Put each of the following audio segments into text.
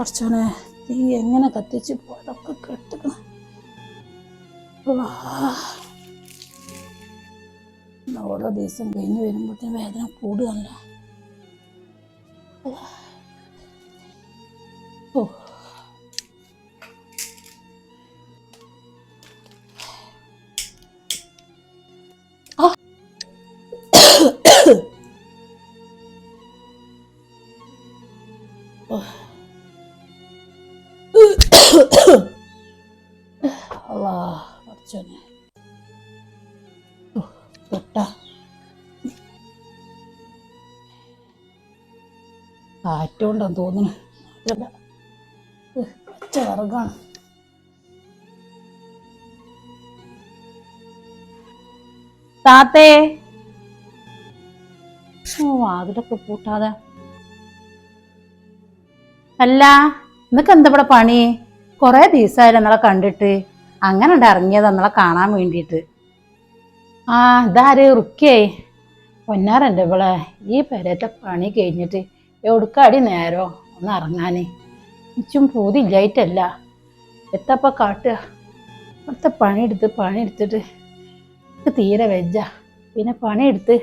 കുറച്ചോനെ തീ എങ്ങനെ കത്തിച്ച് പോയതൊക്കെ കെട്ടിക്കണം ഓരോ ദിവസം കഴിഞ്ഞ് വരുമ്പോഴത്തേന് വേദന കൂടുകയല്ല. ഓ കാറ്റുകൊണ്ടാന്ന് തോന്നുന്നു. പച്ച വർഗാണ് താത്തേ. ഓ വാതിലൊക്കെ പൂട്ടാതെ. അല്ല. നിനക്ക് എന്താ ഇവിടെ പണി? കുറേ ദിവസമായില്ല നമ്മളെ കണ്ടിട്ട്. അങ്ങനെ ഉണ്ട് ഇറങ്ങിയത് നമ്മളെ കാണാൻ വേണ്ടിയിട്ട്. ആ ഇതാര്? റുക്കേ പൊന്നാറുണ്ട് ഇവിടെ ഈ പെരത്തെ പണി കഴിഞ്ഞിട്ട് എവിടുക്കാടി നേരോ? ഒന്ന് ഇറങ്ങാൻ ഇച്ചും പൂതില്ലായിട്ടല്ല എത്തപ്പ കാട്ടുക. അവിടുത്തെ പണിയെടുത്ത് പണിയെടുത്തിട്ട് എനിക്ക് തീരെ വെജ്ജ. പിന്നെ പണിയെടുത്ത്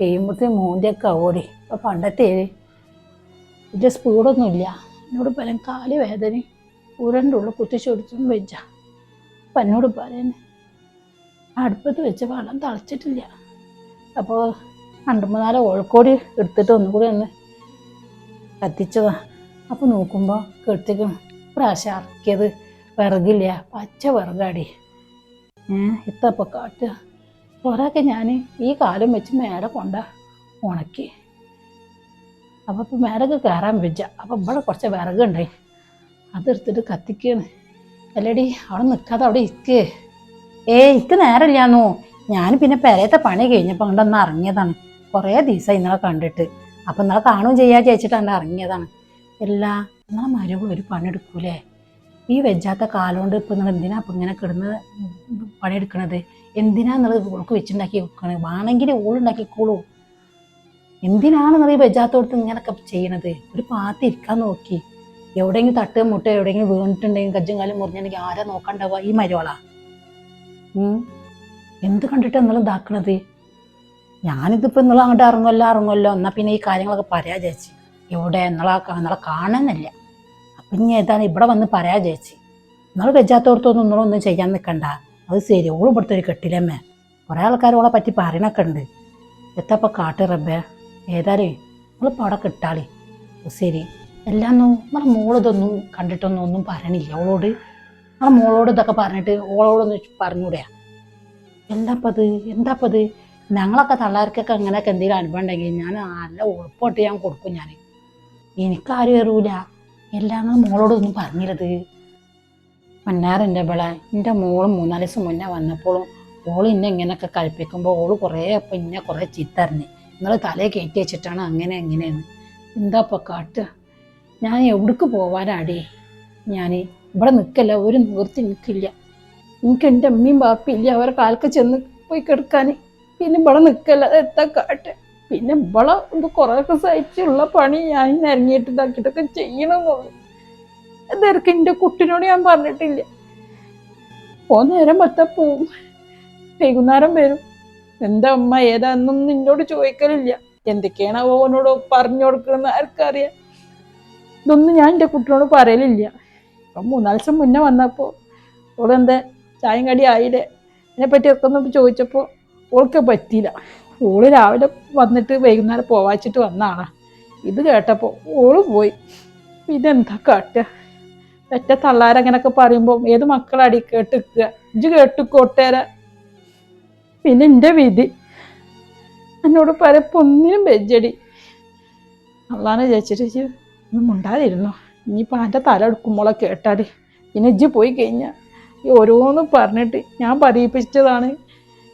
കഴിയുമ്പോഴത്തേക്ക് മൂന്തിയൊക്കെ ഓടി. ഇപ്പം പണ്ടത്തെ ഇതിന്റെ സ്പീഡൊന്നുമില്ല എന്നോട് പറയാൻ കാൽ വേദന ഉരന്റെ ഉള്ളിൽ കുത്തിച്ചൊടിച്ചും വെച്ച അപ്പം എന്നോട് പറയാൻ അടുപ്പത്ത് വെച്ച വെള്ളം തളച്ചിട്ടില്ല. അപ്പോൾ രണ്ട് ഓൾക്കോടി എടുത്തിട്ട് ഒന്നുകൂടി ഒന്ന് കത്തിച്ചതാ അപ്പോൾ നോക്കുമ്പോൾ കെട്ടിക്കും പ്രാവശ്യം ഇറക്കിയത് വിറകില്ല പച്ച വിറകാടി. ഇത്തപ്പോൾ കാട്ടുക കുറേയൊക്കെ ഞാൻ ഈ കാലം വെച്ച് മേലെ കൊണ്ട ഉണക്കി. അപ്പോൾ ഇപ്പം വിറക് കയറാൻ വെച്ച അപ്പോൾ ഇവിടെ കുറച്ച് വിറകുണ്ടായി അതെടുത്തിട്ട് കത്തിക്കാണ്. അല്ലടി അവിടെ നിൽക്കാതെ അവിടെ ഇരിക്കേ. ഏ ഇക്ക് നേരമില്ലാന്നോ. ഞാൻ പിന്നെ പെരയത്തെ പണി കഴിഞ്ഞപ്പോൾ അങ്ങോട്ട് ഒന്ന് ഇറങ്ങിയതാണ്. കുറേ ദിവസമായി ഇന്നലെ കണ്ടിട്ട്. അപ്പം ഇന്നലെ കാണുകയും ചെയ്യാ ചേച്ചിട്ട് അങ്ങോട്ട് ഇറങ്ങിയതാണ്. എല്ലാ ഇന്നലെ മരുകൾ ഒരു പണിയെടുക്കൂലേ ഈ വെജാത്ത കാലുകൊണ്ട് ഇപ്പം നിങ്ങൾ എന്തിനാ ഇപ്പം ഇങ്ങനെ കിടന്ന് പണിയെടുക്കണത്? എന്തിനാ നിങ്ങൾ ഓൾക്ക് വെച്ചുണ്ടാക്കി വെക്കണത്? വേണമെങ്കിൽ ഓളുണ്ടാക്കിക്കോളൂ. എന്തിനാണ് നിങ്ങൾ ഈ വെജാത്തോടത്ത് ഇങ്ങനൊക്കെ ചെയ്യണത്? ഒരു പാത്തി ഇരിക്കാൻ നോക്കി. എവിടെയെങ്കിലും തട്ട് മുട്ട എവിടെയെങ്കിലും വീണിട്ടുണ്ടെങ്കിൽ കജ്ജും കാലും മുറിഞ്ഞിട്ടുണ്ടെങ്കിൽ ആരാ നോക്കണ്ടാവുക ഈ മരോളാ ഉം. എന്ത് കണ്ടിട്ട് എന്നുള്ള ഇതാക്കണത്? ഞാനിതിപ്പോൾ നിങ്ങൾ അങ്ങോട്ട് ഇറങ്ങുമല്ലോ ഇറങ്ങുമല്ലോ എന്നാൽ പിന്നെ ഈ കാര്യങ്ങളൊക്കെ പറയാ ചേച്ചി എവിടെ നിങ്ങളെ നിങ്ങളെ കാണുന്നില്ല. അപ്പം ഇനി ഏതാണ് ഇവിടെ വന്ന് പറയാ ചേച്ചി നിങ്ങൾ വെജാത്തോടത്തൊന്നും ഒന്നും ചെയ്യാൻ നിൽക്കണ്ട അത് ശരി ഓളും ഇവിടുത്തെ ഒരു കെട്ടിലമ്മേ കുറേ ആൾക്കാർ ഓളെ പറ്റി പറയണൊക്കെ ഉണ്ട്. എത്തപ്പോൾ കാട്ട് റബ്ബേ? ഏതായാലും നമ്മൾ അവിടെ കിട്ടാളേ. ശരി. എല്ലാം നമ്മളെ മോളിതൊന്നും കണ്ടിട്ടൊന്നും ഒന്നും പറയണില്ല. അവളോട് നമ്മളെ മോളോട് ഇതൊക്കെ പറഞ്ഞിട്ട് ഓളോടൊന്ന് പറഞ്ഞൂടെയാ എന്താപ്പത്? എന്താപ്പത്? ഞങ്ങളൊക്കെ തള്ളാർക്കൊക്കെ അങ്ങനെയൊക്കെ എന്തെങ്കിലും അനുഭവം ഉണ്ടെങ്കിൽ ഞാൻ നല്ല ഉറപ്പോട്ട് ഞാൻ കൊടുക്കും ഞാൻ എനിക്കാരും കയറൂല എല്ലാം മോളോടൊന്നും പറഞ്ഞില്ലത്. മന്നാറിന്റെ ഇവിടെ എന്റെ മോൾ മൂന്നാൽ ദിവസം മുന്നേ വന്നപ്പോഴും ഓൾ ഇന്നെ ഇങ്ങനെയൊക്കെ കളിപ്പിക്കുമ്പോൾ ഓൾ കുറേ അപ്പം ഇന്നെ കുറേ ചീത്തറിഞ്ഞ്. നിങ്ങൾ തലയെ കയറ്റി വെച്ചിട്ടാണ് അങ്ങനെ എങ്ങനെയാണ് എന്താ ഇപ്പോൾ ഞാൻ എവിടേക്ക് പോവാനാടേ ഞാൻ ഇവിടെ നിൽക്കല്ല ഒരു നിവൃത്തി നിൽക്കില്ല എനിക്ക് എന്റെ അമ്മയും ബാപ്പയും ഇല്ല അവരെ കാലക്ക് ചെന്ന് പോയി കിടക്കാൻ പിന്നെ ഇവിടെ നിൽക്കല്ല എത്താ കാട്ടെ? പിന്നെ ഇവിടെ ഇത് കുറേയൊക്കെ സഹിച്ചുള്ള പണി ഞാൻ ഇറങ്ങിയിട്ട് ഇതാക്കിയിട്ടൊക്കെ ചെയ്യണമെന്നുള്ളു ഇതൊക്കെ എന്റെ കുട്ടിനോട് ഞാൻ പറഞ്ഞിട്ടില്ല. ഓ നേരം പറ്റാ പോവും വൈകുന്നേരം വരും. എന്താ അമ്മ ഏതാന്നും നിന്നോട് ചോദിക്കലില്ല. എന്തൊക്കെയാണ് അവനോട് പറഞ്ഞു കൊടുക്കണമെന്ന് ആർക്കറിയാം ഇതൊന്നും ഞാൻ എന്റെ കുട്ടിനോട് പറയലില്ല. ഇപ്പം മൂന്നാൽ ദിവസം മുന്നേ വന്നപ്പോൾ ഓളെന്താ ചായം കടി ആയില്ലേ? അതിനെപ്പറ്റി ഒക്കെ ഒന്ന് ചോദിച്ചപ്പോൾ ഓൾക്ക് പറ്റിയില്ല. ഓൾ രാവിലെ വന്നിട്ട് വൈകുന്നേരം പോവാച്ചിട്ട് വന്നാണ്. ഇത് കേട്ടപ്പോൾ ഓൾ പോയി. എന്താ കാട്ടുക ഒറ്റ തള്ളാരങ്ങനൊക്കെ പറയുമ്പോൾ ഏത് മക്കളടി കേട്ടിക്കുക കേട്ടു കേട്ടിക്കോട്ടേരാ. പിന്നെ എന്റെ വിധി. എന്നോട് പരപ്പൊന്നിനും വെജടി അള്ളാനെ ഇജ്ജ് ഒന്നും മുണ്ടാതിരുന്നോ? ഇനിയിപ്പോൾ എന്റെ തല എടുക്കുമ്പോളെ കേട്ടാൽ പിന്നെ ഇജ്ജ് പോയി കഴിഞ്ഞാൽ ഈ ഓരോന്നും പറഞ്ഞിട്ട് ഞാൻ പറയിപ്പിച്ചതാണ്.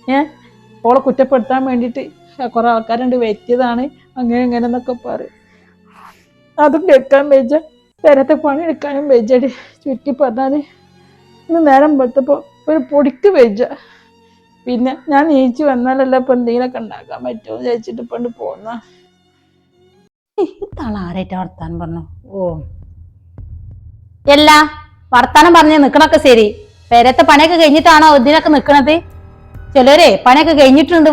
ഞാൻ ഓളെ കുറ്റപ്പെടുത്താൻ വേണ്ടിയിട്ട് കുറേ ആൾക്കാരുണ്ട് വെറ്റിയതാണ് അങ്ങനെ ഇങ്ങനെ എന്നൊക്കെ പറയും. അതും കേൾക്കാൻ വെച്ച നേരത്തെ പണി എടുക്കാനും വെച്ചടി ചുറ്റി പറഞ്ഞാൽ ഇന്ന് നേരം പെടുത്തപ്പോൾ ഒരു പൊടിക്ക് വെച്ച പിന്നെ ഞാൻ നീച്ച് വന്നാലല്ല ഇപ്പം എന്തെങ്കിലുമൊക്കെ ഉണ്ടാക്കാൻ പറ്റുമോ ചോദിച്ചിട്ട് പണ്ട് പോന്ന. ഇതാണ് വർത്താനം പറഞ്ഞു? ഓ. എല്ലാ വർത്താനം പറഞ്ഞ് നിക്കണൊക്കെ ശരി. പേരത്തെ പണിയൊക്കെ കഴിഞ്ഞിട്ടാണോ ഇതിനൊക്കെ നിക്കണത്? ചിലരെ പണിയൊക്കെ കഴിഞ്ഞിട്ടുണ്ട്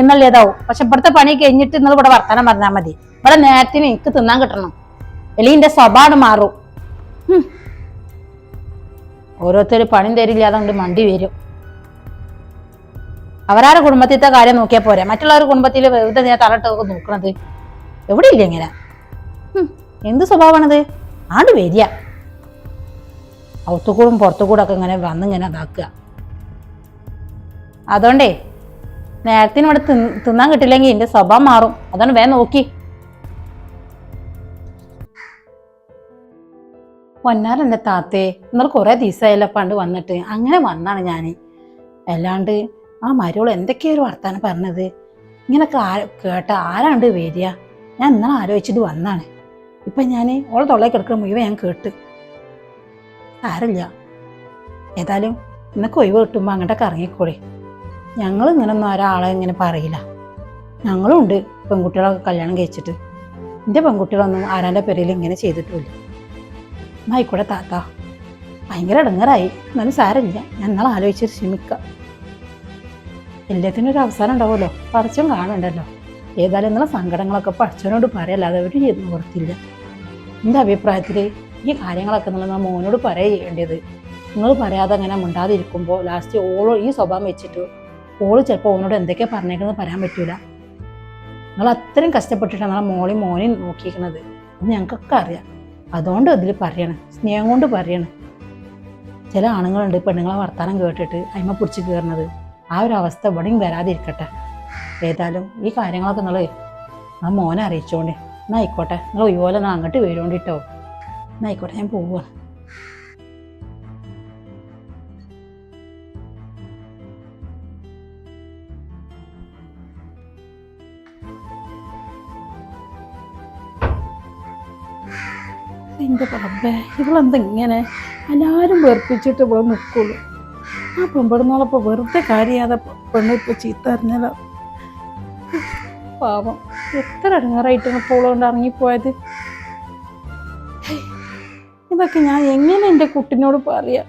എന്നുള്ളതാവും. പക്ഷെ ഇവിടുത്തെ പണി കഴിഞ്ഞിട്ട് നിങ്ങൾ ഇവിടെ വർത്താനം പറഞ്ഞാൽ മതി. ഇവിടെ നേരത്തിന് എനിക്ക് തിന്നാൻ കിട്ടണം. അല്ലെങ്കിൽ എന്റെ സ്വഭാവം മാറും. ഓരോരുത്തർ പണി തരില്ലാതെ കൊണ്ട് മണ്ടി വരും. അവരാരുടെ കുടുംബത്തിലത്തെ കാര്യം നോക്കിയാൽ പോരെ. മറ്റുള്ളവരുടെ കുടുംബത്തിൽ വെറുതെ ഞാൻ തലട്ടൊക്കെ നോക്കണത് എവിടെ ഇല്ല ഇങ്ങനെ എന്ത് സ്വഭാവമാണത്? ആണ്ട് വരിക. ഔത്തുകൂടും പുറത്തുകൂടും ഒക്കെ ഇങ്ങനെ വന്നിങ്ങനെ ഇതാക്കുക. അതുകൊണ്ടേ നേരത്തിന് ഇവിടെ തിന്ന് തിന്നാൻ കിട്ടില്ലെങ്കിൽ എന്റെ സ്വഭാവം മാറും. അതാണ് വേഗം നോക്കി. പൊന്നാരന്റെ താത്തേ ഇന്നലെ കുറേ ദിവസമായല്ലോ പണ്ട് വന്നിട്ട്. അങ്ങനെ വന്നാണ് ഞാൻ അല്ലാണ്ട് ആ മരുവൾ എന്തൊക്കെയൊരു വർത്താനം പറഞ്ഞത്? ഇങ്ങനൊക്കെ ആ കേട്ട ആരാണ്ട് വരിക? ഞാൻ ഇന്നലെ ആലോചിച്ചിട്ട് വന്നാണ്. ഇപ്പം ഞാൻ ഓളെ തൊള്ളയിൽ കിടക്കുന്ന മുഴുവൻ ഞാൻ കേട്ട്. ആരില്ല ഏതായാലും ഇന്നൊക്കെ ഒഴിവ് കിട്ടുമ്പോൾ അങ്ങോട്ടൊക്കെ ഇറങ്ങിക്കോളി. ഞങ്ങൾ ഇങ്ങനൊന്നും ഒരാളെ ഇങ്ങനെ പറയില്ല. ഞങ്ങളും ഉണ്ട് പെൺകുട്ടികളൊക്കെ കല്യാണം കഴിച്ചിട്ട്. എന്റെ പെൺകുട്ടികളൊന്നും ആരാന്റെ പേരിൽ ഇങ്ങനെ ചെയ്തിട്ടുമില്ല. എന്നായിക്കൂടെ താത്ത. ഭയങ്കര ഇടങ്ങറായി. എന്നാലും സാരമില്ല. ഞാൻ നാളെ ആലോചിച്ചിട്ട് ക്ഷമിക്കാം. എല്ലാത്തിനും ഒരു അവസാനം ഉണ്ടാവുമല്ലോ. പറിച്ചും കാണണ്ടല്ലോ. ഏതായാലും നിങ്ങളെ സങ്കടങ്ങളൊക്കെ പഠിച്ചവനോട് പറയല്ലാതെ ചെയ്യുന്ന പുറത്തില്ല എന്റെ അഭിപ്രായത്തിൽ ഈ കാര്യങ്ങളൊക്കെ നിങ്ങൾ മോനോട് പറയുക ചെയ്യേണ്ടത്. നിങ്ങൾ പറയാതെ അങ്ങനെ മിണ്ടാതിരിക്കുമ്പോൾ ലാസ്റ്റ് ഓളോ ഈ സ്വഭാവം വെച്ചിട്ട് ഓൾ ചിലപ്പോൾ ഓനോട് എന്തൊക്കെയാണ് പറഞ്ഞേക്കുന്നത് പറയാൻ പറ്റൂല. നിങ്ങൾ അത്രയും കഷ്ടപ്പെട്ടിട്ടാണ് നിങ്ങളെ മോളി മോനെ നോക്കിയിരിക്കുന്നത്. അത് ഞങ്ങൾക്കൊക്കെ അറിയാം. അതുകൊണ്ട് അതിൽ പറയണം. സ്നേഹം കൊണ്ട് പറയണം. ചില ആണുങ്ങളുണ്ട് പെണ്ണുങ്ങളെ വർത്താനം കേട്ടിട്ട് അയിമ പിടിച്ച് കയറുന്നത് ആ ഒരു അവസ്ഥ ഇവിടെയും വരാതിരിക്കട്ടെ. ഏതായാലും ഈ കാര്യങ്ങളൊക്കെ നിങ്ങൾ ആ മോനെ അറിയിച്ചോണ്ട് എന്നാ ആയിക്കോട്ടെ. നിങ്ങൾ ഒരുപോലെ എന്നാൽ അങ്ങോട്ട് വരുകൊണ്ടിട്ടോ എന്നാ ആയിക്കോട്ടെ ഞാൻ പോവുക എന്റെ പബ്ബേ ഇവളെന്താ ഇങ്ങനെ? എല്ലാവരും വെറുപ്പിച്ചിട്ട് ഇവിടെ നിൽക്കുള്ളൂ ആ പെൺപെടുന്നോളപ്പോൾ വെറുതെ കാര്യാതെ പെണ്ണ് ഇപ്പോൾ ചീത്ത അറിഞ്ഞാലോ പാവം. എത്ര ഇടങ്ങാറായിട്ടാണ് കൊണ്ട് ഇറങ്ങിപ്പോയത്. ഇതൊക്കെ ഞാൻ എങ്ങനെ എന്റെ കുട്ടിനോട് പറയാം?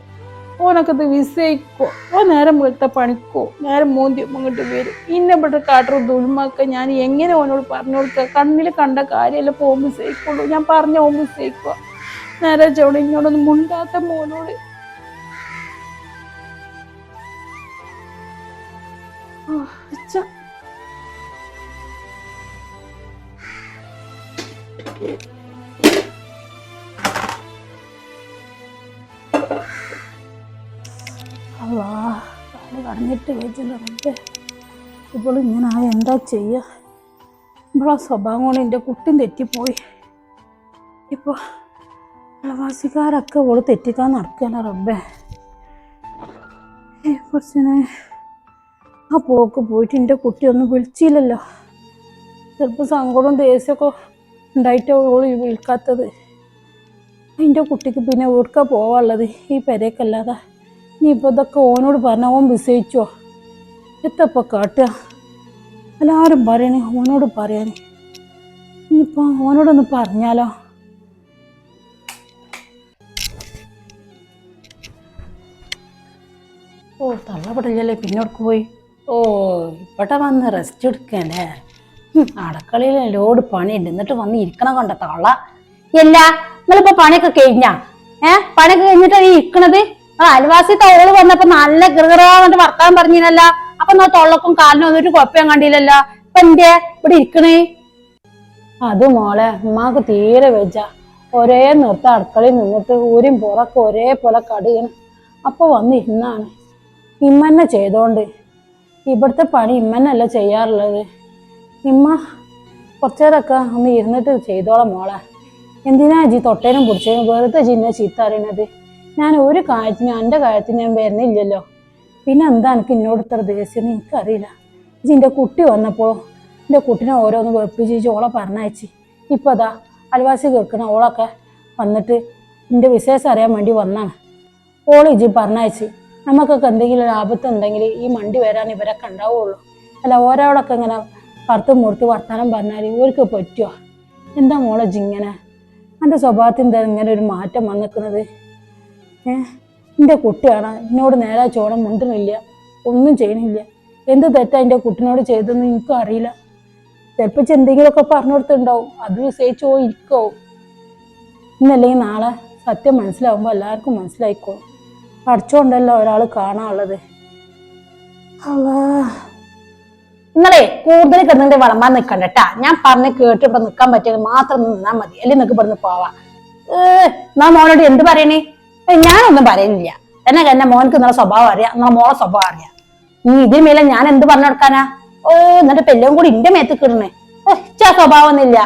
ഓനൊക്കെ ഇത് വിസയിക്കോ ഓ നേരം വെളുത്ത പണിക്കോ നേരം മോന്തി അങ്ങോട്ട് വരും. ഇന്നെ ഇവിടെ കാട്ടറ ദുൽമാക്ക ഞാൻ എങ്ങനെ ഓനോട് പറഞ്ഞു കൊടുക്കുക കണ്ണിൽ കണ്ട കാര്യമല്ല പോകുമ്പോൾ സഹിക്കുള്ളൂ ഞാൻ പറഞ്ഞ ഓമ്പ് സഹിക്കുക നേരെ ചോടെ ഇങ്ങോട്ടൊന്നും മുണ്ടാത്ത മോനോട് അച്ഛാ. അല്ലാ കടഞ്ഞിട്ട് ഇപ്പോൾ ഇങ്ങനെ ആയ എന്താ ചെയ്യുക ഇവളെ സ്വഭാവം കൊണ്ട് എന്റെ കുട്ടിയും തെറ്റിപ്പോയി. ഇപ്പോൾ പ്രവാസിക്കാരൊക്കെ ഓൾ തെറ്റിക്കാൻ നടക്കുകയല്ല റബ്ബേ. കുറച്ചിനെ ആ പോക്ക് പോയിട്ട് എന്റെ കുട്ടി ഒന്നും വിളിച്ചില്ലല്ലോ. ചിലപ്പോൾ സങ്കടവും ദേഷ്യമൊക്കെ ഉണ്ടായിട്ട് ഓൾ വിളിക്കാത്തത്. എന്റെ കുട്ടിക്ക് പിന്നെ ഓർക്ക പോവാനുള്ളത്? ഈ പെരേക്കല്ലാതെ. നീ ഇപ്പോൾ ഇതൊക്കെ ഓനോട് പറഞ്ഞ ഓൻ വിസയിച്ചോ? എത്തപ്പോൾ കാട്ടുക. എല്ലാവരും പറയണേ ഓനോട് പറയാൻ ഇനിയിപ്പോൾ ഓനോടൊന്ന് പറഞ്ഞാലോ? ഓ തള്ളപ്പെടില്ലല്ലേ പിന്നോട്ട് പോയി? ഓ ഇവിടെ വന്ന് റെസ്റ്റ് എടുക്കല്ലേ? അടക്കളയിൽ ലോഡ് പണിയുണ്ട്. എന്നിട്ട് വന്ന് ഇരിക്കണ കണ്ട തള്ള? ഇല്ല നിങ്ങളിപ്പോ പണിയൊക്കെ കഴിഞ്ഞാ? ഏ പണിയൊക്കെ കഴിഞ്ഞിട്ട് ഈ ഇരിക്കണത്? ആ അയൽവാസി തോൾ വന്നപ്പോ നല്ല ഗൃഹറാന്നിട്ട് വർത്താൻ പറഞ്ഞില്ല അപ്പൊ എന്നാ തൊള്ളക്കും കാലിനും ഒരു കുഴപ്പം കണ്ടില്ലല്ലോ? ഇപ്പൊ എന്റെ ഇവിടെ ഇരിക്കണേ? അത് മോളെ ഉമ്മാക്ക് തീരെ വെച്ച ഒരേ നിർത്ത അടുക്കളയിൽ നിന്നിട്ട് ഊരും പുറക്കെ ഒരേപോലെ കടിയണം അപ്പൊ വന്നിരുന്നാണ് ഇമ്മന്നെ ചെയ്തോണ്ട് ഇവിടുത്തെ പണി ഇമ്മനല്ല ചെയ്യാറുള്ളത്. ഇമ്മ കുറച്ചേരൊക്കെ ഒന്ന് ഇരുന്നിട്ട് ചെയ്തോളാം മോളെ. എന്തിനാ ജി തൊട്ടേനും പിടിച്ചേനും വെറുതെ ജിന്നെ ചീത്ത അറിയണത് ഞാൻ ഒരു കാര്യത്തിന് എന്റെ കാര്യത്തിന് ഞാൻ വരുന്നില്ലല്ലോ. പിന്നെ എന്താ എനിക്ക് എന്നോട് ഇത്ര ദേഷ്യം? എനിക്കറിയില്ല. ജി എന്റെ കുട്ടി വന്നപ്പോൾ എന്റെ കുട്ടിനെ ഓരോന്ന് വെപ്പിച്ച് ഓളെ പറഞ്ഞയച്ച്. ഇപ്പം അതാ അൽവാസി കേൾക്കണ ഓളൊക്കെ വന്നിട്ട് എന്റെ വിശേഷം അറിയാൻ വേണ്ടി വന്നാണ്. ഓൾ ഇജ്ജ് പറഞ്ഞയച്ച്. നമുക്കൊക്കെ എന്തെങ്കിലും ലാഭത്ത് ഉണ്ടെങ്കിൽ ഈ മണ്ടി വരാൻ ഇവരൊക്കെ ഉണ്ടാവുള്ളൂ. അല്ല ഓരോടൊക്കെ ഇങ്ങനെ പുറത്ത് മുറുത്ത് വർത്തമാനം പറഞ്ഞാൽ ഇവർക്ക് പറ്റുമോ എന്താ മോളെ ജിങ്ങനെ എന്റെ സ്വഭാവത്തിൽ എന്താ ഇങ്ങനെ ഒരു മാറ്റം വന്നിക്കുന്നത് ഏഹ് എന്റെ കുട്ടിയാണ് എന്നോട് നേരെ ചോളം മുണ്ടുന്നില്ല ഒന്നും ചെയ്യുന്നില്ല എന്ത് തെറ്റാ എന്റെ കുട്ടിനോട് ചെയ്തതെന്ന് എനിക്കും അറിയില്ല. ചിലപ്പോൾ എന്തെങ്കിലുമൊക്കെ പറഞ്ഞു കൊടുത്തിട്ടുണ്ടാവും അത് വിസയിച്ചോ ഇരിക്കോ. ഇന്നല്ലെങ്കിൽ നാളെ സത്യം മനസ്സിലാവുമ്പോൾ എല്ലാവർക്കും മനസ്സിലായിക്കോളും. പഠിച്ചോണ്ടല്ലോ ഒരാൾ കാണാനുള്ളത്. അല്ലാ നിങ്ങളെ കൂടുതൽ കിടന്നിട്ട് വളമ്പാൻ നിൽക്കണ്ട കേട്ടാ ഞാൻ പറഞ്ഞ് കേട്ട് ഇവിടെ നിൽക്കാൻ പറ്റിയത് മാത്രം നിന്നാൽ മതി. അല്ലെങ്കിൽ നിങ്ങൾക്ക് ഇവിടുന്ന് പോവാ. ഏ നാ മോനോട് എന്ത് പറയണേ? ഞാനൊന്നും പറയുന്നില്ല എന്നെ എന്നെ മോനക്ക് നിങ്ങളെ സ്വഭാവം അറിയാം. നിങ്ങളെ മോളെ സ്വഭാവം അറിയാം. നീ ഇതിന് മേലെ ഞാൻ എന്ത് പറഞ്ഞു കൊടുക്കാനാ? ഓ എന്നിട്ട് പെല്ലും കൂടി ഇന്റെ മേത്ത് കിടണേ ഒച്ച സ്വഭാവം ഒന്നുമില്ല.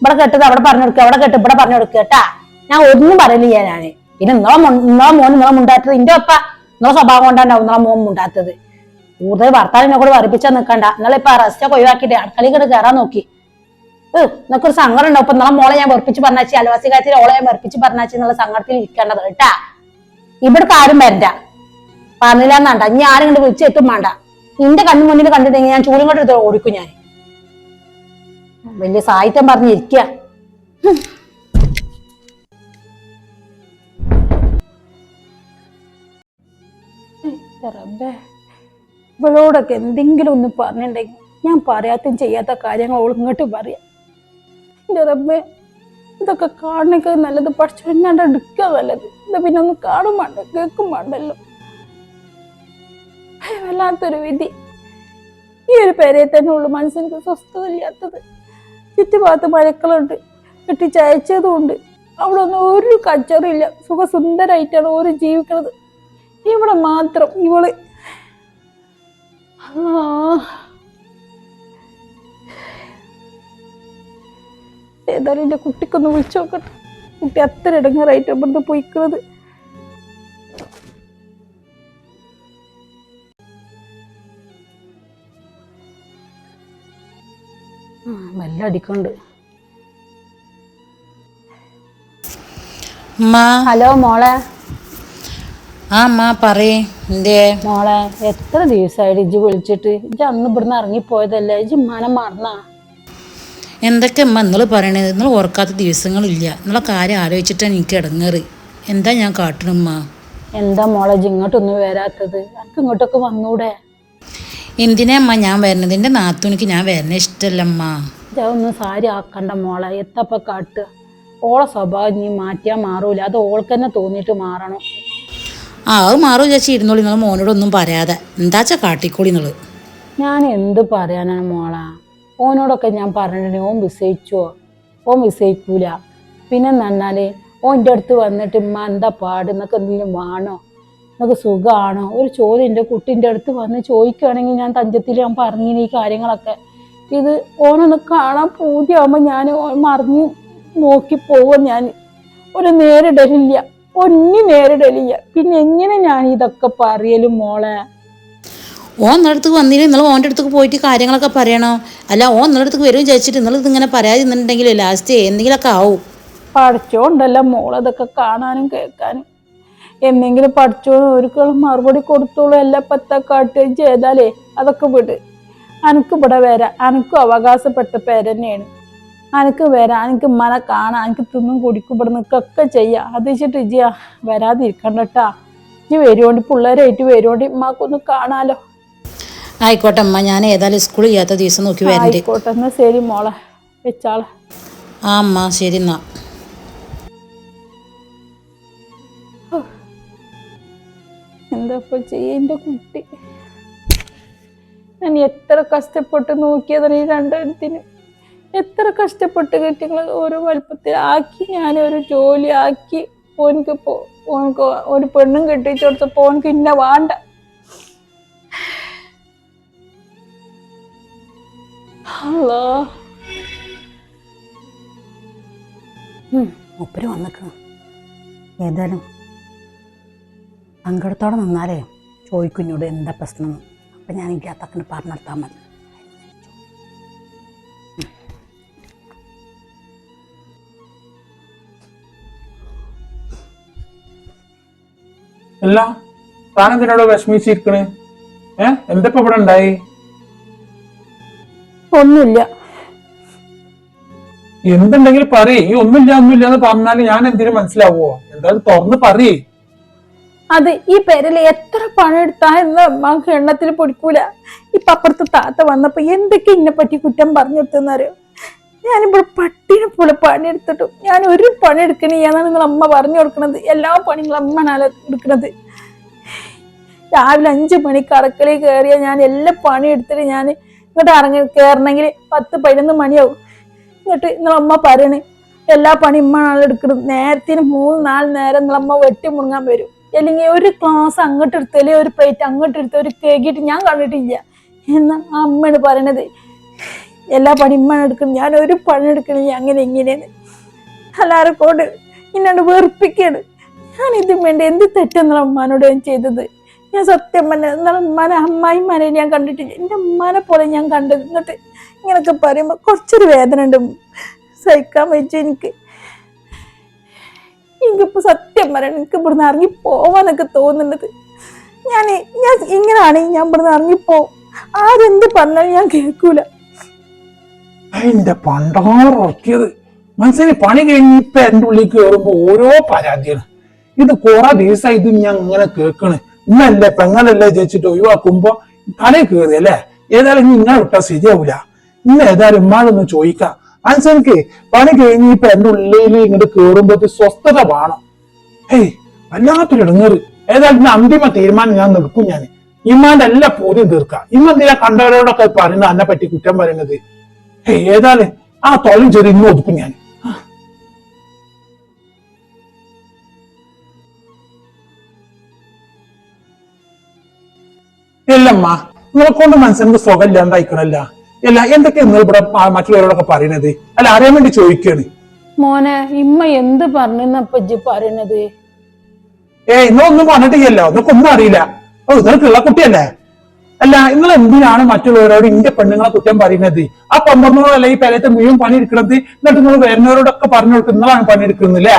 ഇവിടെ കെട്ടത് അവിടെ പറഞ്ഞു കൊടുക്കുക അവിടെ കെട്ട് ഇവിടെ പറഞ്ഞു കൊടുക്കുക കേട്ടാ. ഞാൻ ഒന്നും പറയില്ല ഞാൻ. പിന്നെ നിങ്ങളെ നിങ്ങളെ മോൻ നിങ്ങളെ മുണ്ടാത്തത് ഇന്റെ ഒപ്പ നിങ്ങളെ സ്വഭാവം കൊണ്ടാണ്ടാവും നിങ്ങളെ മോൻ മുണ്ടാത്തത്. കൂടുതൽ ഭർത്താവിനെ കൂടെ വറിപ്പിച്ചാൽ നിൽക്കണ്ട നിങ്ങളിപ്പോ റെസ്റ്റ് ഒക്കെ ഒഴിവാക്കിയിട്ട് അടുക്കളയിൽ കൂടെ കയറാൻ നോക്കി. ഒരു സങ്കടം ഉണ്ടാവും ഇപ്പൊ നിങ്ങളെ മോളെ ഞാൻ വെറുപ്പിച്ച് പറഞ്ഞാച്ചി അലവാസി കാര്യത്തിൽ ഓളെ ഞാൻ വെറുപ്പിച്ച് പറഞ്ഞാച്ചി എന്നുള്ള സങ്കടത്തിൽ ഇരിക്കേണ്ടത് കേട്ടാ. ഇവിടുത്തെ ആരും വരണ്ട. പറഞ്ഞില്ലാന്നണ്ട ഇനി ആരും കണ്ട് വിളിച്ച് എത്തും വേണ്ട. നിന്റെ കണ്ണു മുന്നിൽ കണ്ടിട്ടെങ്കിൽ ഞാൻ ചൂടും കൊണ്ട് ഓടിക്കും ഞാൻ. വലിയ സാഹിത്യം പറഞ്ഞിരിക്കുക റബ്ബേ? ഇവളോടൊക്കെ എന്തെങ്കിലും ഒന്ന് പറഞ്ഞിട്ടുണ്ടെങ്കിൽ ഞാൻ പറയാത്തും ചെയ്യാത്ത കാര്യങ്ങൾ അവൾ ഇങ്ങോട്ട് പറയാം. എന്റെ റബ്ബേ ഇതൊക്കെ കാണുന്നൊക്കെ നല്ലത് പഠിച്ചു എന്നാണ്ട് എടുക്കുക നല്ലത്. ഇത് പിന്നെ ഒന്ന് കാണും വേണ്ട കേൾക്കും വേണ്ടല്ലോ. വല്ലാത്തൊരു വിധി. ഈ ഒരു പേരെ തന്നെ ഉള്ളു മനസ്സിന് സ്വസ്ഥത ഇല്ലാത്തത് ചുറ്റുഭാഗത്ത് മഴക്കളുണ്ട് കെട്ടിച്ചയച്ചതുകൊണ്ട് അവിടെ ഒന്നും ഒരു കച്ചറില്ല. സുഖസുന്ദരായിട്ടാണ് ഓര് ജീവിക്കുന്നത് ഇവിടെ മാത്രം ഇവൾ. ഏതായാലും എന്റെ കുട്ടിക്കൊന്ന് വിളിച്ചു നോക്കട്ടെ. കുട്ടി അത്ര ഇടങ്ങാറായിട്ട് ഇവിടുന്ന് പോയിക്കുന്നത് മെല്ല അടിക്കണ്ട്. ഹലോ മോളെ. ആ അമ്മ പറയേ. എന്തേ? മോളെ എത്ര ദിവസമായിട്ട് ഇജ്ജ് വിളിച്ചിട്ട്? ഇജ്ജ് അന്ന് ഇവിടുന്ന് ഇറങ്ങിപ്പോയതല്ലേ? ഇജ്ജ് മനം മറന്നാ? എന്തൊക്കെ അമ്മ നിങ്ങൾ പറയണത് നിങ്ങൾ ഓർക്കാത്ത ദിവസങ്ങളില്ല. നിങ്ങളെ കാര്യം ആലോചിച്ചിട്ടാണ് എനിക്ക് ഇടങ്ങേറി. എന്താ ഞാൻ കാട്ടണമ്മ എന്താ മോളെ ഇജ്ജ് ഇങ്ങോട്ടൊന്നും വരാത്തത്? എനിക്ക് ഇങ്ങോട്ടൊക്കെ വന്നൂടെ? എന്തിനാ അമ്മ ഞാൻ വരണത്? എന്റെ നാത്തൂനിക്ക് ഞാൻ വരണ ഇഷ്ടമല്ലമ്മ ഇതൊന്നും സാരി ആക്കണ്ട മോളെ. എത്തപ്പ കാട്ടുക? ഓളെ സ്വഭാവം നീ മാറ്റിയാൽ മാറൂല. അത് ഓൾക്ക് തന്നെ തോന്നിയിട്ട് മാറണം. ആ അത് മാറും ചേച്ചി. ഇരുന്നോളി നിങ്ങൾ മോനോടൊന്നും പറയാതെ. എന്താച്ചാ കാട്ടിക്കോളി നിങ്ങൾ? ഞാൻ എന്ത് പറയാനാണ് മോളാ? ഓനോടൊക്കെ ഞാൻ പറഞ്ഞിട്ട് ഓൻ വിസയിച്ചോ? ഓൻ വിസയിക്കൂല. പിന്നെ നന്നാൽ ഓന്റെ അടുത്ത് വന്നിട്ട് ഉമ്മ എന്താ പാട്? എന്നൊക്കെ എന്തെങ്കിലും വേണോ? എന്നൊക്കെ സുഖമാണോ ഒരു ചോദ്യം എന്റെ കുട്ടിന്റെ അടുത്ത് വന്ന് ചോദിക്കുകയാണെങ്കിൽ ഞാൻ തഞ്ചത്തിൽ ഞാൻ പറഞ്ഞിന് ഈ കാര്യങ്ങളൊക്കെ. ഇത് ഓനൊന്ന് കാണാൻ പൂതിയാകുമ്പോൾ ഞാൻ മറിഞ്ഞ് നോക്കി പോവാൻ ഞാൻ ഒരു നേരിടലില്ല. ഒന്നി നേരിടലില്ല. പിന്നെ എങ്ങനെ ഞാൻ ഇതൊക്കെ പറയലും മോളെ? ഓ അടുത്ത് വന്നില്ല? നിങ്ങൾ ഓന്റെ അടുത്തേക്ക് പോയിട്ട് കാര്യങ്ങളൊക്കെ പറയണോ? അല്ല ഓ നിങ്ങളുടെ അടുത്തേക്ക് വരും ചോദിച്ചിട്ട് നിങ്ങൾ ഇതിങ്ങനെ പറയാതിരുന്നുണ്ടെങ്കിൽ ലാസ്റ്റ് എന്തെങ്കിലുമൊക്കെ ആവും. പഠിച്ചോണ്ടല്ല മോളതൊക്കെ കാണാനും കേൾക്കാനും. എന്തെങ്കിലും പഠിച്ചോ ഒരിക്കലും മറുപടി കൊടുത്തോളൂ. എല്ലാ പത്ത കാട്ടുകയും ചെയ്താലേ അതൊക്കെ വിട്. അനക്ക് ഇവിടെ വരാം അനക്കും അവകാശപ്പെട്ട പേരെന്നെയാണ് അനക്ക് വരാം എനിക്ക് മന കാണാം എനിക്ക് തിന്നും കുടിക്കും ഇവിടെ നിൽക്കൊക്കെ ചെയ്യാം. അത് വെച്ചിട്ട് ഇജ്ജി വരാതിരിക്കണ്ടട്ടാ ഇജ്ജ് വരുവോണ്ടി പിള്ളേരായിട്ട് വരുവോണ്ടി ഉമ്മാക്കൊന്ന് കാണാലോ. ആയിക്കോട്ടെ അമ്മ ഞാൻ ഏതായാലും സ്കൂൾ ചെയ്യാത്ത ദിവസം നോക്കി വരണ്ട്. ആയിക്കോട്ടെ എന്നാ ശരി മോളെ. വെച്ചാളെ. ആ അമ്മ ശരി എന്നാ. എന്താ ഇപ്പൊ ചെയ്യ എന്റെ കുട്ടി? ഞാൻ എത്ര കഷ്ടപ്പെട്ട് നോക്കിയതാണ് ഈ രണ്ടെണ്ണത്തിന് എത്ര കഷ്ടപ്പെട്ട് കിട്ടിങ്ങൾ ഓരോ വലുപ്പത്തിൽ ആക്കി ഞാൻ ഒരു ജോലി ആക്കി ഓനക്ക് ഓനക്ക് ഒരു പെണ്ണും കെട്ടിച്ചു കൊടുത്തപ്പോ ഓനക്ക് ഇന്ന വേണ്ട. ഒപ്പര് വന്നിക്കണം. ഏതായാലും സങ്കടത്തോടെ നിന്നാലേ ചോദിക്കുഞ്ഞോട് എന്താ പ്രശ്നം അപ്പം ഞാൻ എനിക്ക് അത്തക്കിന് പറഞ്ഞെടുത്താൽ മതി. അല്ല താൻ എന്തിനോട് വിഷമിച്ചിരിക്കണ്? ഏ? എന്തപ്പോ ഇവിടെ ഉണ്ടായി? ഒന്നുമില്ല. എന്തുണ്ടെങ്കിൽ പറയേ. ഈ ഒന്നുമില്ല ഒന്നുമില്ല എന്ന് പറഞ്ഞാൽ ഞാൻ എന്തിനു മനസ്സിലാവോ എന്തായാലും തുറന്ന് പറയേ. അത് ഈ പേരിൽ എത്ര പണം എടുത്താ എന്ന് അമ്മയ്ക്ക് എണ്ണത്തിൽ പൊടിക്കൂല. ഇപ്പൊ അപ്പുറത്ത് താത്ത വന്നപ്പോ എന്തൊക്കെ ഇന്നെ പറ്റി കുറ്റം പറഞ്ഞു കൊടുത്തെന്നറിയോ ഞാനിപ്പോൾ പട്ടിനെ പോലെ പണിയെടുത്തിട്ടും ഞാൻ ഒരു പണി എടുക്കണിയാന്നാണ് നിങ്ങൾ അമ്മ പറഞ്ഞു കൊടുക്കുന്നത് എല്ലാ പണികളും അമ്മനാണ് എടുക്കുന്നത് രാവിലെ അഞ്ച് മണിക്ക് അടക്കളയിൽ കയറിയാൽ ഞാൻ എല്ലാ പണി എടുത്തിട്ട് ഞാൻ ഇങ്ങോട്ട് ഇറങ്ങി കയറണമെങ്കിൽ പത്ത് പതിനൊന്ന് മണിയാവും. എന്നിട്ട് നിങ്ങളമ്മ പറയണേ എല്ലാ പണി ഇമ്മാണ് എടുക്കുന്നത് നേരത്തിന് മൂന്ന് നാല് നേരം നിങ്ങളമ്മ വെട്ടി മുങ്ങാൻ വരും. അല്ലെങ്കിൽ ഒരു ക്ലാസ് അങ്ങോട്ട് എടുത്തല്ലേ ഒരു പ്ലേറ്റ് അങ്ങോട്ട് എടുത്ത ഒരു കേക്കിട്ട് ഞാൻ കണ്ടിട്ടില്ല. എന്നാ ആ അമ്മയാണ് പറയണത്. എല്ലാ പണി എടുക്കും. ഞാൻ ഒരു പണി എടുക്കണില്ല. അങ്ങനെ ഇങ്ങനെയാണ്. എല്ലാവരും കൊണ്ട് എന്നോട് വെറുപ്പിക്കാണ്. ഞാൻ ഇതിന് വേണ്ട. എന്ത് തെറ്റെന്നുള്ള അമ്മാനോട് ഞാൻ ചെയ്തത്? ഞാൻ സത്യം പറഞ്ഞ എന്നാൽ ഉമ്മാനെ അമ്മായിമാരെ ഞാൻ കണ്ടിട്ടില്ല. എന്റെ ഉമ്മാനെ പോലെ ഞാൻ കണ്ടത്. എന്നിട്ട് ഇങ്ങനൊക്കെ പറയുമ്പോൾ കുറച്ചൊരു വേദന ഉണ്ട്. സഹിക്കാൻ വെച്ചു എനിക്ക്. എനിക്കിപ്പോൾ സത്യം പറയണം എനിക്ക് ഇവിടുന്ന് ഇറങ്ങി പോവാനൊക്കെ തോന്നുന്നത്. ഞാൻ ഞാൻ ഇങ്ങനെയാണെങ്കിൽ ഞാൻ ഇവിടുന്ന് ഇറങ്ങിപ്പോവും ആരെന്ത് പറഞ്ഞാലും ഞാൻ കേൾക്കൂല. അതിന്റെ പണ്ടാറക്കിയത് മനസ്സിന് പണി കഴിഞ്ഞ് ഇപ്പൊ എന്റെ ഉള്ളിൽ കയറുമ്പോ ഓരോ പരാതിയാണ്. ഇത് കുറെ ദിവസമായി ഇത് ഞാൻ ഇങ്ങനെ കേൾക്കണ്. ഇന്നല്ലേ പെങ്ങളല്ലേ ജയിച്ചിട്ട് ഒഴിവാക്കുമ്പോ തലേ കയറി അല്ലേ? ഏതായാലും ഇങ്ങനെ വിട്ടാ ശരിയാവൂല. ഇന്ന് ഏതായാലും ഇമ്മാളൊന്ന് ചോദിക്കാം. മനസ്സിലേക്ക് പണി കഴിഞ്ഞ് ഇപ്പൊ എന്റെ ഉള്ളിൽ ഇങ്ങോട്ട് കേറുമ്പോ സ്വസ്ഥത വേണം. ഏയ് വല്ലാത്തൊരു ഇടങ്ങേറ്. ഏതായാലും അന്തിമ തീരുമാനം ഞാൻ നിൽക്കും ഞാൻ ഇമ്മാന്റെ എല്ലാ പോലും തീർക്കാം. ഇമ്മ എന്തിനാ കണ്ടവരോടൊക്കെ പറയുന്നത്? എന്നെ പറ്റി കുറ്റം പറയുന്നത് ഏതായാലും ആ തൊഴിൽ ചെറിയ ഇന്ന് ഒതുക്കും ഞാൻ. ഇല്ലമ്മ നിങ്ങളെക്കൊണ്ട് മനസ്സിന് സുഖം ഇല്ലാണ്ടായിക്കണല്ല. ഇല്ല എന്തൊക്കെയാ നിങ്ങൾ ഇവിടെ മറ്റുള്ളവരോടൊക്കെ പറയണത്? അല്ല അറിയാൻ വേണ്ടി ചോദിക്കാണ്. മോനെ ഇമ്മ എന്ത് പറഞ്ഞപ്പ ഇജ്ജ് പറയണത്? ഏ ഇന്നൊന്നും പറഞ്ഞിട്ടില്ലല്ലോ. നിനക്കൊന്നും അറിയില്ല. ഓ നിനക്കുള്ള കുട്ടിയല്ലേ അല്ല നിങ്ങൾ എന്തിനാണ് മറ്റുള്ളവരോട് ഇന്റെ പെണ്ണുങ്ങളെ കുറ്റം പറയുന്നത്? ആ പമ്പറന്നോളല്ല ഈ പേരത്തെ മുഴുവൻ പണിയെടുക്കണത്? എന്നിട്ട് നിങ്ങൾ വരുന്നവരോടൊക്കെ പറഞ്ഞു കൊടുക്കും നിങ്ങളാണ് പണിയെടുക്കുന്നത് അല്ലേ?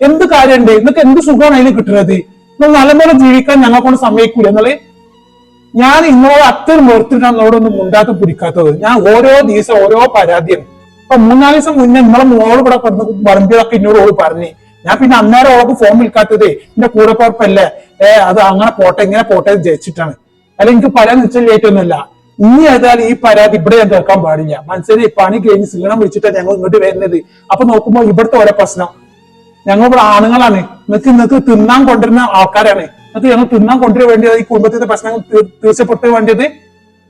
എന്ത് കാര്യമുണ്ട്? നിങ്ങൾക്ക് എന്ത് സുഖമാണ് അതിന് കിട്ടുന്നത്? നിങ്ങൾ നല്ലപോലെ ജീവിക്കാൻ ഞങ്ങളെ കൊണ്ട് സമ്മതിക്കൂല. നിങ്ങൾ ഞാൻ ഇന്നോട് അത്ര വേർത്തിട്ടാണ് നിങ്ങളോടൊന്നും മുണ്ടാത്ത പിടിക്കാത്തത്. ഞാൻ ഓരോ ദിവസം ഓരോ പരാതിയാണ്. ഇപ്പൊ മൂന്നാൽ ദിവസം മുന്നേ നിങ്ങളെ മോൾ ഇവിടെ പറമ്പിയതൊക്കെ എന്നോട് ഓൾ പറഞ്ഞു. ഞാൻ പിന്നെ അന്നേരം ഓൾക്ക് ഫോൺ വിൽക്കാത്തത് എന്റെ കൂടെ പുറപ്പല്ലേ ഏ അത് അങ്ങനെ പോട്ടെ ഇങ്ങനെ പോട്ടെ ജയിച്ചിട്ടാണ് അല്ല എനിക്ക് പരാതി നിശ്ചയിലേറ്റൊന്നുമല്ല ഇനി ഏതായാലും ഈ പരാതി ഇവിടെ ഞാൻ കേൾക്കാൻ പാടില്ല. മനസ്സിലായി? പണി കഴിഞ്ഞ് സീണം വിളിച്ചിട്ടാണ് ഞങ്ങൾ ഇങ്ങോട്ട് വരുന്നത്. അപ്പൊ നോക്കുമ്പോ ഇവിടുത്തെ ഓരോ പ്രശ്നം. ഞങ്ങൾ ഇവിടെ ആണുങ്ങളാണ്. നിങ്ങൾക്ക് നിങ്ങൾക്ക് തിന്നാൻ കൊണ്ടുവരുന്ന ആൾക്കാരാണ്. നിങ്ങൾക്ക് ഞങ്ങൾ തിന്നാൻ കൊണ്ടുവരാൻ വേണ്ടിയത് ഈ കുടുംബത്തിന്റെ പ്രശ്നങ്ങൾ തീർ- തീർച്ചപ്പെടുത്താൻ വേണ്ടിയത്.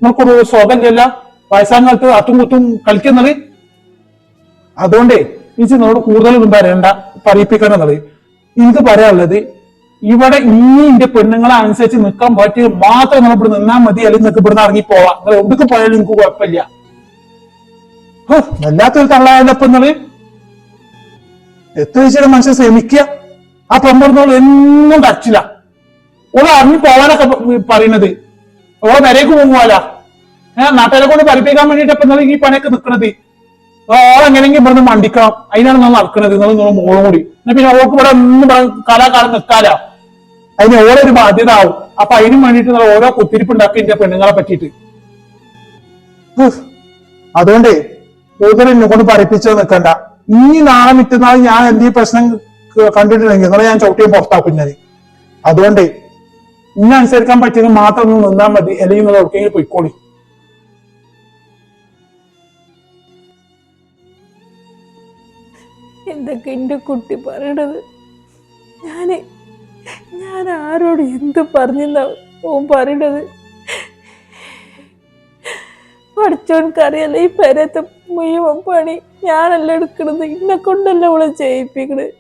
നമുക്കൊരു സ്വാതന്ത്ര്യമല്ല. വയസ്സാം കാലത്ത് അത്തും കുത്തും കളിക്കുന്നത്. അതുകൊണ്ടേ ഇച്ച് നിങ്ങളോട് കൂടുതലൊന്നും പറയണ്ട. പറയിപ്പിക്കണം എന്നുള്ളത് എനിക്ക് പറയാനുള്ളത് ഇവിടെ ഇനി എന്റെ പെണ്ണുങ്ങളെ അനുസരിച്ച് നിൽക്കാൻ പറ്റിയത് മാത്രം നമ്മൾ ഇവിടെ നിന്നാൽ മതി അല്ലെങ്കിൽ നിങ്ങൾക്ക് ഇവിടെ ഇറങ്ങി പോവാം നിങ്ങൾ എവിടേക്ക് പോയാലും നിങ്ങൾക്ക് കുഴപ്പമില്ല. വല്ലാത്തൊരു തള്ളായല്ലപ്പോ നിങ്ങൾ. എത്ര ചില മനുഷ്യൻ ശ്രമിക്കുക? ആ പെമ്പറന്നോൾ എന്നും ടച്ചില്ല ഓൾ അറിഞ്ഞു പോവാനൊക്കെ പറയണത് ഓളെ നിരക്ക് പോകുവാല. ഏഹ് നാട്ടുകാരെ കൊണ്ട് പഠിപ്പിക്കാൻ വേണ്ടിട്ട് ഇപ്പൊ നിങ്ങൾ ഈ പണിയൊക്കെ നിൽക്കണത് ഓളെങ്ങനെയെങ്കിലും ഇവിടുന്ന് മണ്ടിക്കണം. അതിനാണ് നമ്മൾ നടക്കുന്നത് നിങ്ങൾ മോളും കൂടി. പിന്നെ ഓൾക്ക് ഇവിടെ ഒന്നും കലാകാലം നിൽക്കാല അതിന് ഓരോ ബാധ്യത ആവും അപ്പൊ അതിനും വേണ്ടിയിട്ട് നിങ്ങൾ ഓരോ കുത്തിരിപ്പ് ഉണ്ടാക്കി എന്റെ പെണ്ണുങ്ങളെ പറ്റിയിട്ട്. അതുകൊണ്ട് കൂടുതൽ എന്നെ കൊണ്ട് പഠിപ്പിച്ചോ നിൽക്കണ്ട ഇനി നാളെ മിറ്റുന്നാൾ ഞാൻ എന്ത് പ്രശ്നം കണ്ടിട്ടുണ്ടെങ്കിൽ നിങ്ങളെ ഞാൻ ചവിട്ടിയും പുറത്താക്കും ഞാൻ അതുകൊണ്ടേ ഇന്നെ അനുസരിക്കാൻ പറ്റിയെങ്കിൽ മാത്രം ഒന്ന് നിന്നാൽ മതി. അല്ലെങ്കിൽ നിങ്ങൾ എവിടെയെങ്കിലും പോയിക്കോളി. എന്തൊക്കെ എന്റെ കുട്ടി പറയണത്? ഞാൻ ആരോട് എന്ത് പറഞ്ഞെന്നാ ഓൻ പറയണത്? പഠിച്ചോൻക്കറിയാലോ ഈ പെരത്തെ മുഴുവൻ പണി ഞാനല്ല എടുക്കണത്? എന്നെ കൊണ്ടല്ല അവളെ ചെയ്യിപ്പിക്കണത്?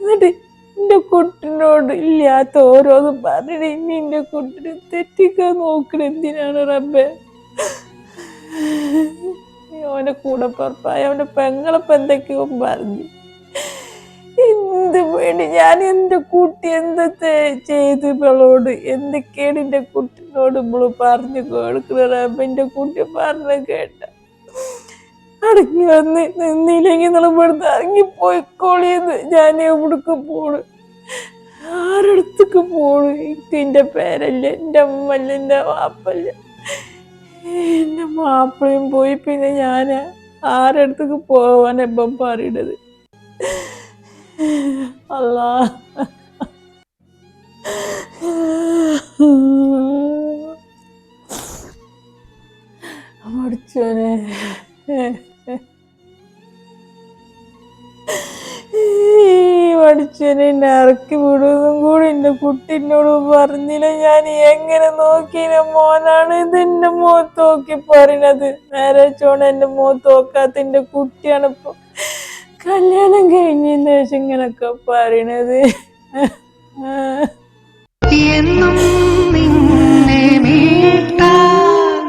എന്നിട്ട് എന്റെ കുട്ടിനോട് ഇല്ലാത്ത ഓരോന്നും പറഞ്ഞിട്ട് ഇനി എന്റെ കുട്ടിനെ തെറ്റിക്കാൻ നോക്കണ എന്തിനാണ് റബ്ബെ? അവന്റെ കൂടെ പറപ്പായ അവന്റെ പെങ്ങളപ്പം എന്തൊക്കെയോ പറഞ്ഞു. എന്ത് വേണ്ടി ഞാൻ എന്റെ കുട്ടി എന്തൊക്കെ ചെയ്തു ഇവളോട്? എന്തൊക്കെയാണ് എന്റെ കുട്ടിനോട് ഇവൾ പറഞ്ഞു കൊടുക്കുന്നത് അപ്പം എന്റെ കുട്ടി പറഞ്ഞ കേട്ട അടങ്ങി വന്ന് നിന്നില്ലെങ്കിൽ നിങ്ങൾ ഇവിടുന്ന് ഇറങ്ങിപ്പോയിക്കോളിയെന്ന് ഞാൻ എവിടേക്ക് പോണ്? ആരടുത്തേക്ക് പോണു? എനിക്ക് എന്റെ പേരല്ല? എന്റെ അമ്മല്ല? എന്റെ വാപ്പല്ല? എന്റെ മാപ്പിളയും പോയി പിന്നെ ഞാൻ ആരടുത്തേക്ക് പോവാൻ ഇപ്പം പറയണത്? അല്ലാ. പഠിച്ചോനെ പഠിച്ചോനെ എന്നെ ഇറക്കി വിടുന്നതും കൂടി എന്റെ കുട്ടിനോട് പറഞ്ഞില്ല. ഞാൻ എങ്ങനെ നോക്കിയ മോനാണ് ഇത് എന്റെ മുഖത്ത് നോക്കി പറയണത് നേരെ ചോണ എന്റെ മുഖത്ത് നോക്കാത്ത എന്റെ കുട്ടിയാണ് ഇപ്പൊ. കല്യാണം കഴിഞ്ഞതിന് ശേഷം ഇങ്ങനൊക്കെ പറയണത്. എന്നും നിന്നെ മീട്ടാൻ